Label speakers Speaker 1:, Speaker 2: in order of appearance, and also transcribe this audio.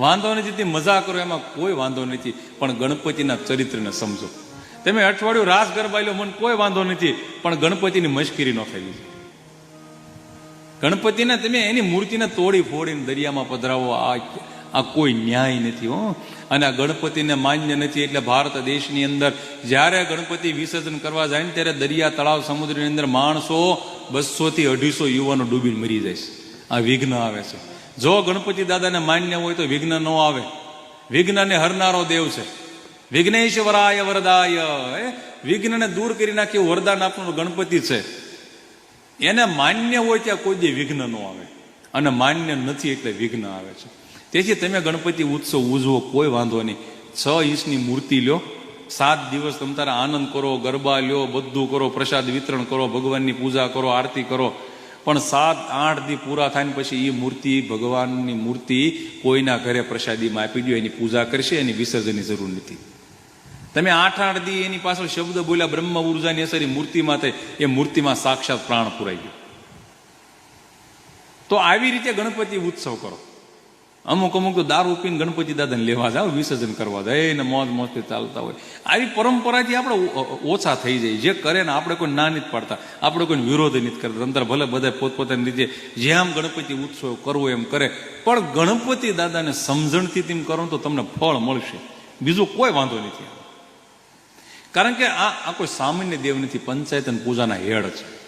Speaker 1: વાંધો નથી મજા કરો, એમાં કોઈ વાંધો નથી, પણ ગણપતિના ચરિત્રને સમજો. તમે અઠવાડિયું રાસ ગરબા લો, મને કોઈ વાંધો નથી, પણ ગણપતિની મશ્કરી ન થવી ગણપતિને તમે એની મૂર્તિને તોડી ફોડીને દરિયામાં પધરાવો, આ આ કોઈ ન્યાય નથી, હો. અને આ ગણપતિને માન્ય નથી, એટલે ભારત દેશની અંદર જ્યારે ગણપતિ વિસર્જન કરવા જાય ને ત્યારે દરિયા તળાવ સમુદ્રની અંદર માણસો બસો થી અઢીસો યુવાનો ડૂબીને મરી જાય છે. આ વિઘ્ન આવે છે. જો ગણપતિ દાદાને માન્ય હોય તો વિઘ્ન ન આવે. વિઘ્નને હરનારો દેવ છે. વિઘ્નેશ્વરાય વરદાય. વિઘ્નને દૂર કરી નાખ્યું વરદાન આપનારો ગણપતિ છે. એને માન્ય હોય ત્યાં કોઈ દી વિઘ્ન ન આવે. અને માન્ય નથી એટલે વિઘ્ન આવે છે. તેથી તમે ગણપતિ ઉત્સવ ઉજવો, કોઈ વાંધો નહીં. છ ઇંચની મૂર્તિ લ્યો. સાત દિવસ તમે તારા આનંદ કરો, ગરબા લ્યો, બધું કરો, પ્રસાદ વિતરણ કરો, ભગવાનની પૂજા કરો, આરતી કરો. પણ સાત, આઠ દી પૂરા થાય ને પછી એ મૂર્તિ, ભગવાનની મૂર્તિ કોઈના ઘરે પ્રસાદીમાં આપી દો એની પૂજા કરશે, એની વિસર્જનની જરૂર નથી. તમે આઠ આઠ દી એની પાછળ શબ્દ બોલ્યા, બ્રહ્મ ઉર્જાની અસર એ મૂર્તિમાં થઈ, એ મૂર્તિમાં સાક્ષાત પ્રાણ પુરાઈ ગયો. તો આવી રીતે ગણપતિ ઉત્સવ કરો. અમુક અમુક તો દારૂ પીને ગણપતિ દાદાને લેવા જાવ, વિસર્જન કરવા જાય ને મોજ મોજથી ચાલતા હોય. આવી પરંપરાથી આપણે ઓછા થઈ જાય. જે કરે ને આપણે કોઈ ના નથી પાડતા. આપણે કોઈ વિરોધ નથી કરતા. અંદર ભલે બધા પોતપોતાની રીતે જેમ ગણપતિ ઉત્સવ કરવો એમ કરે, પણ ગણપતિ દાદાને સમજણથી તેમ કરો તો તમને ફળ મળશે. બીજું કોઈ વાંધો નથી. કારણ કે આ આ કોઈ સામાન્ય દેવ નથી. પંચાયત અને પૂજાના હેડ છે.